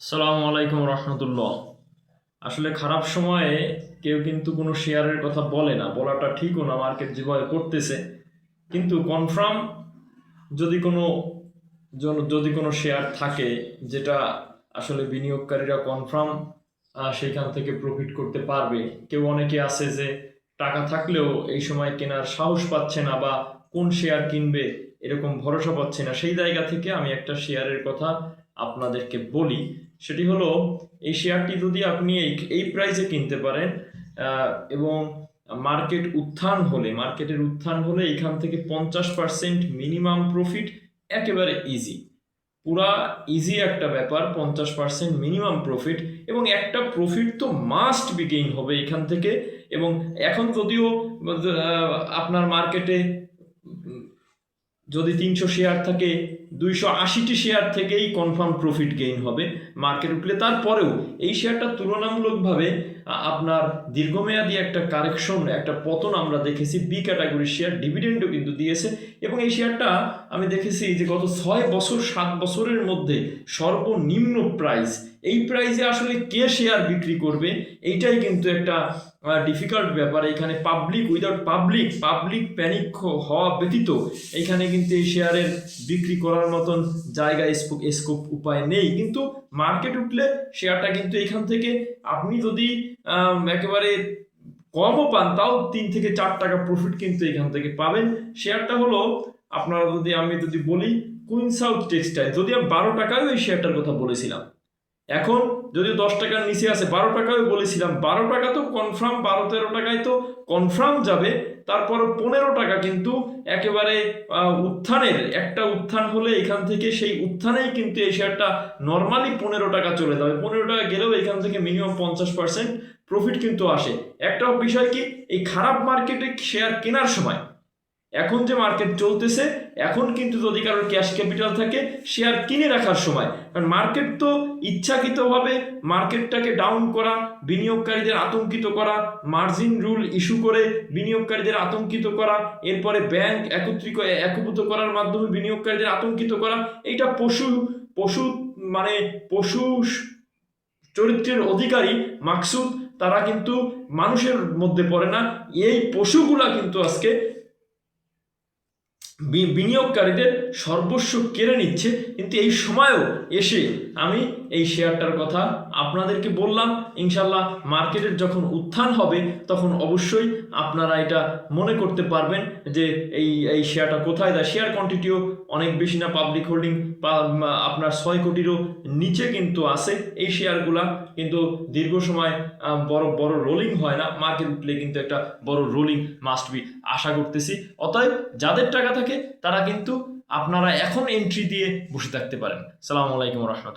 সালামু আলাইকুম রহমতুল্লাহ। আসলে খারাপ সময়ে কেউ কিন্তু কোনো শেয়ারের কথা বলে না, বলাটা ঠিকও না, মার্কেট যেভাবে করতেছে। কিন্তু কনফার্ম যদি কোনো যদি কোনো শেয়ার থাকে যেটা আসলে বিনিয়োগকারীরা কনফার্ম সেইখান থেকে প্রফিট করতে পারবে। কেউ অনেকে আছে যে টাকা থাকলেও এই সময় কেনার সাহস পাচ্ছে না বা কোন শেয়ার কিনবে এরকম ভরসা পাচ্ছে না। সেই জায়গা থেকে আমি একটা শেয়ারের কথা আপনাদেরকে বলি, সেটি হলো, এই শেয়ারটি যদি আপনি এই এই প্রাইসে কিনতে পারেন এবং মার্কেট উত্থান হলে মার্কেটের উত্থান হলে এখান থেকে পঞ্চাশ পার্সেন্ট মিনিমাম প্রফিট একেবারে ইজি পুরা ইজি একটা ব্যাপার, পঞ্চাশ পার্সেন্ট মিনিমাম প্রফিট এবং একটা প্রফিট তো মাস্ট বি গেইন হবে এখান থেকে, এবং এখন যদিও আপনার মার্কেটে যদি তিনশো শেয়ার থাকে, দুইশো আশিটি শেয়ার থেকেই কনফার্ম প্রফিট গেইন হবে মার্কেট উঠলে। তারপরেও এই শেয়ারটা তুলনামূলকভাবে আপনার দীর্ঘমেয়াদী একটা কারেকশন একটা পতন আমরা দেখেছি। বি ক্যাটাগরির শেয়ার ডিভিডেন্ডও কিন্তু দিয়েছে। এবং এই শেয়ারটা আমি দেখেছি যে গত ছয় বছর, সাত বছরের মধ্যে সর্বনিম্ন প্রাইস এই প্রাইসে আসলে কে শেয়ার বিক্রি করবে? এইটাই কিন্তু একটা ডিফিকাল্ট ব্যাপার। এখানে public without public public panic হওয়া ব্যতীত এখানে কিন্তু এই শেয়ারের বিক্রি করার মতন জায়গা স্কোপ উপায় নেই। কিন্তু মার্কেট উঠলে শেয়ারটা কিন্তু এখান থেকে আপনি যদি একেবারে কমও পান, তাও তিন থেকে চার টাকা প্রফিট কিন্তু এখান থেকে পাবেন। শেয়ারটা হলো, আপনারা যদি, আমি যদি বলি কুইন সাউথ টেক্সটাইল যদি আমি বারো টাকায় ওই শেয়ারটার কথা বলেছিলাম এখন যদি দশ টাকার নিচে আছে, বারো টাকায় বলেছিলাম, বারো টাকা তো কনফার্ম বারো তেরো টাকায় তো কনফার্ম যাবে তারপর পনেরো টাকা কিন্তু একেবারে উত্থানের, একটা উত্থান হলে এখান থেকে সেই উত্থানেই কিন্তু এই শেয়ারটা নর্মালি পনেরো টাকা চলে যাবে। পনেরো টাকা গেলেও এখান থেকে মিনিমাম পঞ্চাশ পার্সেন্ট প্রফিট কিন্তু আসে। একটা বিষয় কি, এই খারাপ মার্কেটে শেয়ার কেনার সময় এখন যে মার্কেট চলতেছে, এখন কিন্তু যদি কারোর ক্যাশ ক্যাপিটাল থাকে শেয়ার কিনে রাখার সময়, কারণ মার্কেট তো ইচ্ছাকৃতভাবে মার্কেটটাকে ডাউন করা, বিনিয়োগকারীদের আতঙ্কিত করা মার্জিন রুল ইস্যু করে বিনিয়োগকারীদের আতঙ্কিত করা, এরপরে ব্যাংক একত্রিত, একভূত করার মাধ্যমে বিনিয়োগকারীদের আতঙ্কিত করা, এইটা পশু পশু মানে পশু চরিত্রের অধিকারী মাকসুদ, তারা কিন্তু মানুষের মধ্যে পড়ে না। এই পশুগুলা কিন্তু আজকে বিনিয়োগকারীদের সর্বস্ব কেড়ে নিচ্ছে। কিন্তু এই সময়ও এসে আমি এই শেয়ারটার কথা আপনাদেরকে বললাম। ইনশাল্লাহ মার্কেটের যখন উত্থান হবে, তখন অবশ্যই আপনারা এটা মনে করতে পারবেন যে এই এই শেয়ারটা কোথায় দেয় শেয়ার কোয়ান্টিটিও অনেক বেশি না পাবলিক হোল্ডিং আপনার ছয় কোটিরও নিচে কিন্তু আছে। এই শেয়ারগুলা কিন্তু দীর্ঘ সময় বড় বড় রোলিং হয় না। মার্কেট উঠলে কিন্তু একটা বড় রোলিং মাস্ট বি আশা করতেছি। অতএব যাদের টাকা থাকে তারা কিন্তু আপনারা এখন এন্ট্রি দিয়ে বসে থাকতে পারেন। সালামালাইকুম আলাইকুম